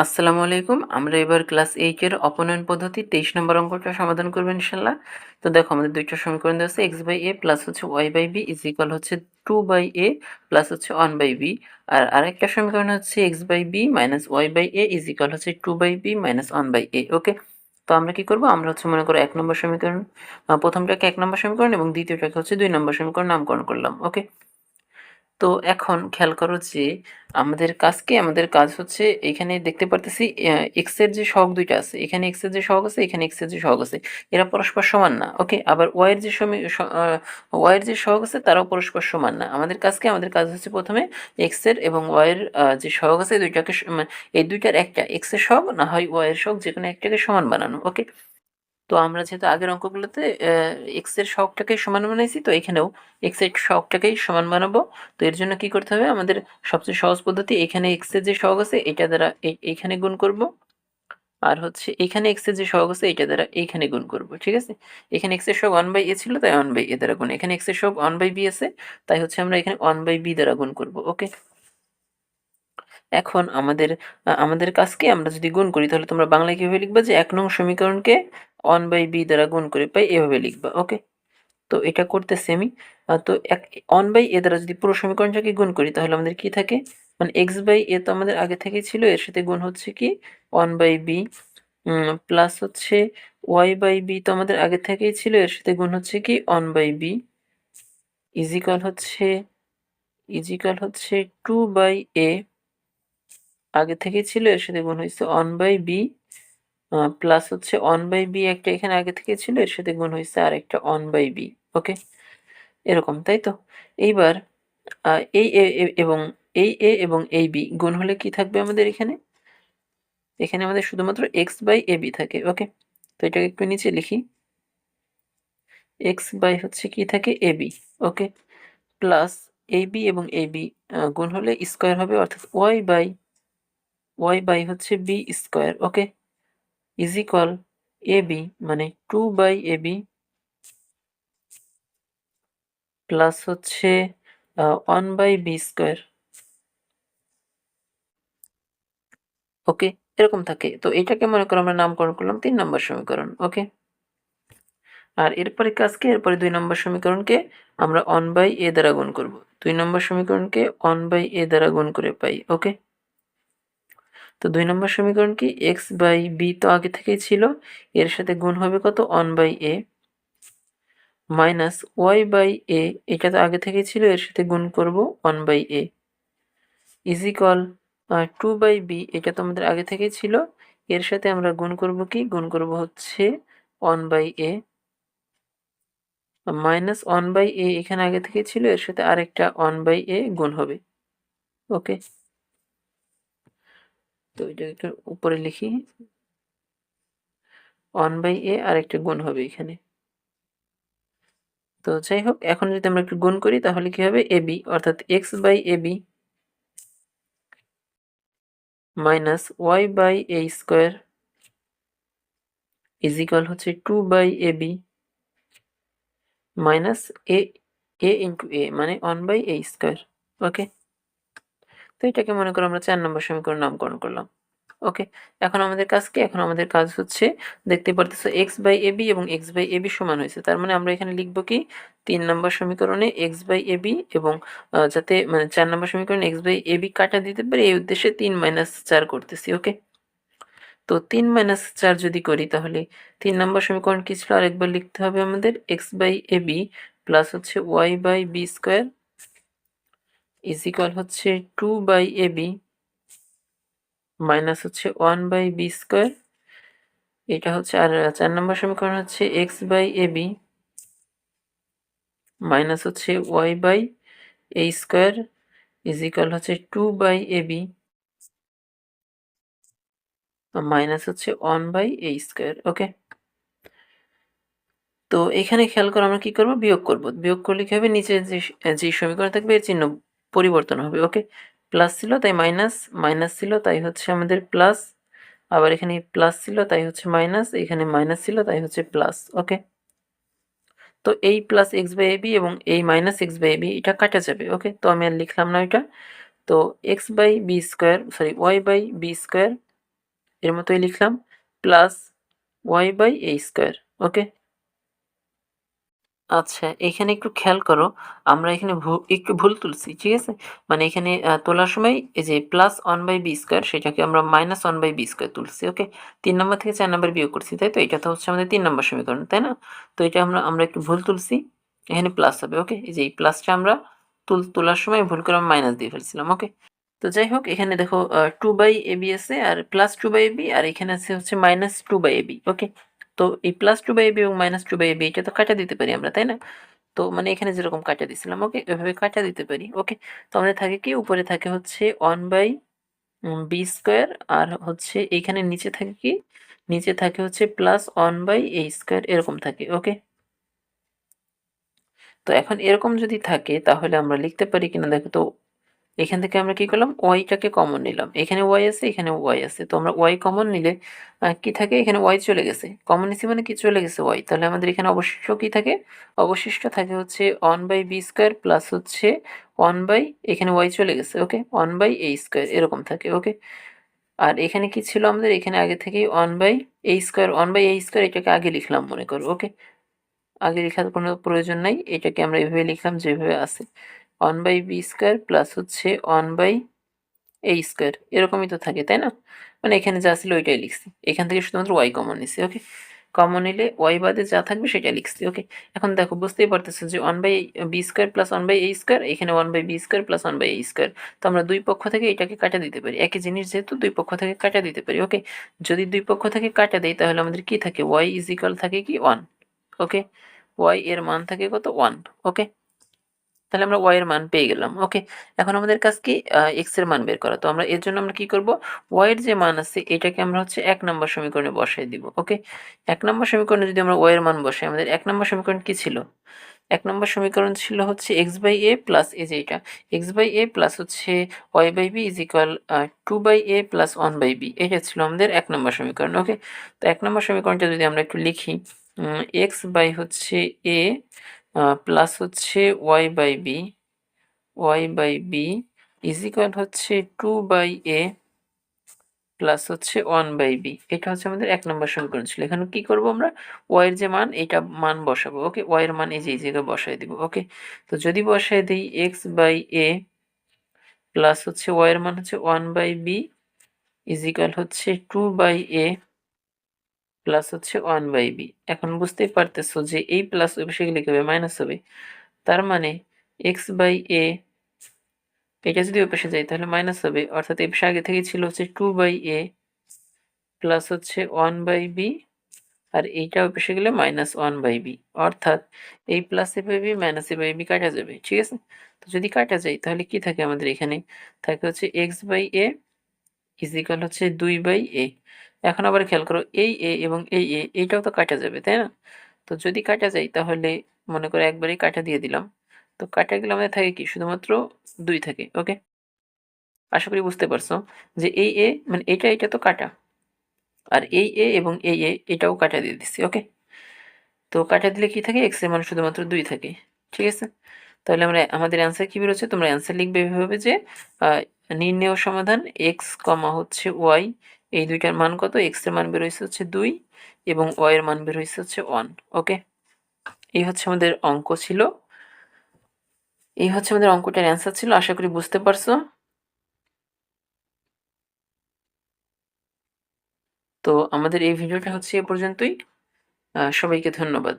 আসসালামু আলাইকুম। আমরা এবার ক্লাস এইটের অপনয়ন পদ্ধতি তেইশ নম্বর অঙ্কটা সমাধান করব ইনশাল্লাহ। তো দেখো, আমাদের দুইটা সমীকরণ দেওয়া আছে এক্স বাই এ প্লাস হচ্ছে Y by B is equal হচ্ছে টু বাই এ প্লাস হচ্ছে ওয়ান বাই বি আর আরেকটা সমীকরণ হচ্ছে X by B minus Y by A is equal হচ্ছে two by B minus one by A okay তো আমরা কি করব? আমরা হচ্ছে মনে করো এক নম্বর সমীকরণ প্রথমটাকে এক নম্বর সমীকরণ এবং দ্বিতীয়টাকে হচ্ছে দুই নম্বর সমীকরণ নামকরণ করলাম ওকে তো এখন খেয়াল করো যে আমাদের কাজ কি? আমাদের কাজ হচ্ছে এখানে দেখতে পারতেছি এক্সের যে সহগ দুইটা আছে। এখানে এক্সের যে সহগ আছে, এখানে এক্সের যে সহগ আছে। এরা পরস্পর সমান না ওকে আবার ওয়াই এর যে সমী ওয়াই এর যে সহগ আছে, তারাও পরস্পর সমান না। আমাদের কাজ কি? আমাদের কাজ হচ্ছে প্রথমে এক্সের এবং ওয়াই এর যে সহগ আছে দুইটাকে মানে এই দুইটার একটা এক্সের সহগ, না হয় ওয়াই এর সহগ যে কোনো একটাকে সমান বানানো ওকে তো আমরা যেহেতু আগের অঙ্কগুলোতে এক্সের সহগটাকে সমান বানাইছি, তো এখানেও এক্সের শখটাকেই সমান বানাবো। তো এর জন্য কি করতে হবে? আমাদের সবচেয়ে সহজ পদ্ধতি, এখানে এক্সের যে শখ আছে, এটা দ্বারা এইখানে গুণ করব। আর হচ্ছে এখানে এক্সের যে সহগ আছে, এটা দ্বারা এইখানে গুণ করব, ঠিক আছে? এখানে এক্সের সহগ ওয়ান বাই এ ছিল, তাই ওয়ান বাই এ দ্বারা গুণ। এখানে এক্সের সহগ ওয়ান বাই বি আছে, তাই হচ্ছে আমরা এখানে ওয়ান বাই বি দ্বারা গুণ করব ওকে এখন আমাদের আমাদের কাজকে আমরা যদি গুণ করি, তাহলে তোমরা বাংলায় কীভাবে লিখবা যে এক নং সমীকরণকে ওয়ান বাই বি দ্বারা গুণ করে পাই এভাবে লিখবা ওকে তো এটা করতেছি আমি। তো এক ওয়ান বাই এ দ্বারা যদি পুরো সমীকরণটাকে গুণ করি, তাহলে আমাদের কি থাকে? মানে এক্স বাই এ তো আমাদের আগে থেকেই ছিল, এর সাথে গুণ হচ্ছে কি? ওয়ান বাই বি প্লাস হচ্ছে ওয়াই বাই বি তো আমাদের আগে থেকেই ছিল, এর সাথে গুণ হচ্ছে কি? One by B is equal হচ্ছে ইজিক্যাল হচ্ছে টু বাই এ আগে থেকেই ছিল, এর সাথে গুণ হয়েছে ওয়ান বাই বি প্লাস হচ্ছে ওয়ান বাই বি একটা এখানে আগে থেকে ছিল, এর সাথে গুণ হয়েছে আর একটা ওয়ান বাই বি ওকে এরকম, তাই তো? এইবার এই এ- এবং এই এ এবং এই বি গুণ হলে কি থাকবে আমাদের এখানে? এখানে আমাদের শুধুমাত্র এক্স বাই এ বি থাকে ওকে তো এটাকে একটু নিচে লিখি। এক্স বাই হচ্ছে কি থাকে? A B okay plus A B এবং এ বি গুণ হলে স্কোয়ার হবে অর্থাৎ ওয়াই বাই ওয়াই বাই হচ্ছে B square okay is equal A B মানে two by A B plus হচ্ছে one by B square okay এরকম থাকে। তো এটাকে মনে করো আমরা নামকরণ করলাম তিন নম্বর সমীকরণ ওকে আর এরপরে কাজকে এরপরে দুই নম্বর সমীকরণকে আমরা অন বাই এ দ্বারা গুণ করব। দুই নম্বর সমীকরণকে অন বাই এ দ্বারা গুণ করে পাই ওকে তো দুই নম্বর সমীকরণ কি? এক্স বাই বি তো আগে থেকেই ছিল। এর সাথে গুণ হবে কত? One by A minus Y by A এটা তো আগে থেকেই ছিল, এর সাথে গুণ করব one by A is equal two by B এটা তো আমাদের আগে থেকেই ছিল। এর সাথে আমরা গুণ করব কি? গুণ করব হচ্ছে one by A minus one by A এখানে আগে থেকে ছিল, এর সাথে আরেকটা ওয়ান বাই এ গুণ হবে। ওকে তো এটা একটু উপরে লিখি। ওয়ান বাই এ আরেকটা গুণ হবে এখানে। তো যাই হোক, এখন যদি আমরা একটু গুণ করি, তাহলে কি হবে? এ বি অর্থাৎ X by A B minus Y by A square is equal হচ্ছে two by A B minus A A into A মানে one by A square okay তো এটাকে মনে করো আমরা চার নম্বর সমীকরণ নামকরণ করলাম। ওকে এখন আমাদের কাজ কি? এখন আমাদের কাজ হচ্ছে, দেখতে পারতেছো এক্স বাই এ বি এবং এক্স বাই এ বি সমান হয়েছে। তার মানে আমরা এখানে লিখব কি? তিন নম্বর সমীকরণে এক্স বাই এ বি এবং যাতে মানে চার নম্বর সমীকরণে এক্স বাই এ বি কাটা দিতে পারি, এই উদ্দেশ্যে তিন মাইনাস চার করতেছি ওকে তো তিন মাইনাস চার যদি করি তাহলে, তিন নম্বর সমীকরণ কি ছিল? আরেকবার লিখতে হবে আমাদের X by A B plus হচ্ছে Y by B square is equal হচ্ছে two by A B minus হচ্ছে ওয়ান বাই বি স্কোয়ার। এটা হচ্ছে আর চার নম্বর সমীকরণ হচ্ছে X by A B minus হচ্ছে Y by A square is equal হচ্ছে two by A B minus হচ্ছে one by A square, okay? তো এখানে খেয়াল করো আমরা কি করব? বিয়োগ করব। বিয়োগ করলে কি হবে? নিচে যে যে সমীকরণ থাকবে, এর চিহ্ন পরিবর্তন হবে ওকে প্লাস ছিল তাই মাইনাস মাইনাস ছিল তাই হচ্ছে আমাদের প্লাস আবার এখানে প্লাস ছিল তাই হচ্ছে মাইনাস এখানে মাইনাস ছিল তাই হচ্ছে প্লাস ওকে তো এই প্লাস এক্স বাই এবি এবং এই মাইনাস এক্স বাই এবি এটা কাটা যাবে ওকে তো আমি আর লিখলাম না এটা। তো X by B square sorry Y by B square এর মতোই লিখলাম plus Y by A square okay আচ্ছা এখানে একটু খেয়াল করো, আমরা এখানে একটু ভুল তুলছি, ঠিক আছে? মানে এখানে তোলার সময় এই যে plus one by B square সেটাকে আমরা minus one by B square তুলছি ওকে তিন নম্বর থেকে চার নম্বর বিয়োগ করছি, তাই তো? এটা তো হচ্ছে আমাদের তিন নম্বর সমীকরণ, তাই না? তো এটা আমরা আমরা একটু ভুল তুলছি, এখানে প্লাস হবে ওকে এই যে এই প্লাসটা আমরা তুল, তোলার সময় ভুল করে মাইনাস দিয়ে ফেলছিলাম ওকে তো যাই হোক, এখানে দেখো টু বাই এ বি আছে আর প্লাস টু বাই বি আর এখানে আছে হচ্ছে minus two by A B okay তো এই প্লাস টু বাই বি এবং মাইনাস টু বাই বি এটা তো কাটা দিতে পারি আমরা, তাই না? তো মানে এখানে যেরকম কাটা দিছিলাম, ওকে এভাবে কাটা দিতে পারি, ওকে? তো আমাদের থাকে কি, উপরে থাকে হচ্ছে ওয়ান বাই বি স্কোয়ার আর হচ্ছে এইখানে নিচে থাকে কি, নিচে থাকে হচ্ছে plus one by A square এরকম থাকে, ওকে? তো এখন এরকম যদি থাকে তাহলে আমরা লিখতে পারি কিনা, দেখো তো এখান থেকে আমরা কি করলাম? ওয়াইটাকে কমন নিলাম। এখানে ওয়াই আছে, এখানে ওয়াই আছে। তো আমরা ওয়াই কমন নিলে কি থাকে? এখানে ওয়াই চলে গেছে। কমন নিছি মানে কি? চলে গেছে ওয়াই তাহলে আমাদের এখানে অবশিষ্ট কি থাকে? অবশিষ্ট থাকে হচ্ছে one by B square plus হচ্ছে ওয়ান বাই এখানে ওয়াই চলে গেছে okay one by A square এরকম থাকে ওকে আর এখানে কি ছিল আমাদের? এখানে আগে থেকেই one by a square one by a square এটাকে আগে লিখলাম, মনে করো ওকে আগে লেখার কোনো প্রয়োজন নাই। এটাকে আমরা এভাবে লিখলাম যেভাবে আছে। One by b square plus হচ্ছে ওয়ান বাই এ স্কোয়ার এরকমই তো থাকে, তাই না? মানে এখানে যা ছিল ওইটাই লিখছি। এখান থেকে শুধুমাত্র ওয়াই কমন নিছি ওকে কমন নিলে ওয়াই বাদে যা থাকবে সেটা লিখছি ওকে এখন দেখো, বুঝতেই পারতেছো যে one by b square plus one by a square এখানে one by b square plus one by a square তো আমরা দুই পক্ষ থেকে এটাকে কাটা দিতে পারি। একই জিনিস যেহেতু দুই পক্ষ থেকে কাটা দিতে পারি ওকে যদি দুই পক্ষ থেকে কাটা দেই, তাহলে আমাদের কি থাকে? ওয়াই ইজ ইকাল থাকে কি? ওয়ান ওকে ওয়াই এর মান থাকে কত? ওয়ান ওকে তাহলে আমরা ওয়াই এর মান পেয়ে গেলাম। ওকে এখন আমাদের কাছে কি? এক্সের মান বের করা। তো আমরা এর জন্য আমরা কি করব? ওয়াই এর যে মান আছে, এটাকে আমরা হচ্ছে এক নম্বর সমীকরণে বসাই দিব। ওকে এক নম্বর সমীকরণে যদি আমরা ওয়াই এর মান বসাই, আমাদের এক নম্বর সমীকরণ কি ছিল? এক নম্বর সমীকরণ ছিল হচ্ছে এক্স বাই এ প্লাস এই যে এটা এক্স বাই এ প্লাস হচ্ছে y by b is equal two by a plus one by b এটা ছিল আমাদের এক নম্বর সমীকরণ। ওকে তো এক নম্বর সমীকরণটা যদি আমরা একটু লিখি এক্স বাই হচ্ছে এ প্লাস হচ্ছে y by b y by b is equal হচ্ছে টু বাই এ প্লাস হচ্ছে ওয়ান বাই বি এটা হচ্ছে আমাদের এক নম্বর সমীকরণ ছিল। এখানে কি করব আমরা? ওয়াই এর যে মান, এটা মান বসাবো ওকে ওয়াই মান এই যে, এই জায়গায় বসাই দিব ওকে তো যদি বসাই দিই এক্স বাই এ প্লাস হচ্ছে ওয়াই এর মান হচ্ছে ওয়ান বাই বি ইজ হচ্ছে টু বাই এ প্লাস হচ্ছে ওয়ান বাই বি এখন বুঝতেই পারতেছো যে এই প্লাস ওই পাশে গেলে হবে? মাইনাস হবে। তার মানে এক্স বাই এ এটা যদি ওই পাশে যায় তাহলে মাইনাস হবে। অর্থাৎ এই আগে থেকে ছিল হচ্ছে টু বাই এ প্লাস হচ্ছে ওয়ান বাই বি আর এইটা ওই গেলে মাইনাস ওয়ান বাই বি অর্থাৎ এই plus a by b minus a by b কাটা যাবে, ঠিক আছে? তো যদি কাটা যায় তাহলে কি থাকে আমাদের এখানে? থাকে হচ্ছে এক্স বাই এ ইজিক্যাল হচ্ছে দুই বাই এ এখন আবার খেয়াল করো এই এ এবং এই এ এইটাও তো কাটা যাবে, তাই না? তো যদি কাটা যায় তাহলে মনে করো একবারেই কাটা দিয়ে দিলাম। তো কাটা গেলে আমাদের থাকে কি? শুধুমাত্র দুই থাকে ওকে আশা করি বুঝতে পারছ যে এই এ মানে এটা এটা তো কাটা। আর এই এ এবং এই এ এটাও কাটা দিয়ে দিচ্ছি ওকে তো কাটা দিলে কি থাকে? এক্সের মান শুধুমাত্র দুই থাকে, ঠিক আছে? তাহলে আমরা, আমাদের অ্যান্সার কি বেরোচ্ছে? তোমরা অ্যান্সার লিখবে এভাবে যে নির্ণেয় সমাধান এক্স কমা হচ্ছে ওয়াই এই দুইটার মান কত? এক্সের মান বেরোইছে হচ্ছে দুই এবং ওয়াই এর মান বেরোইছে হচ্ছে ওয়ান ওকে এই হচ্ছে আমাদের অঙ্ক ছিল। এই হচ্ছে আমাদের অঙ্কটার অ্যান্সার ছিল, আশা করি বুঝতে পারছ। তো আমাদের এই ভিডিওটা হচ্ছে এ পর্যন্তই। সবাইকে ধন্যবাদ।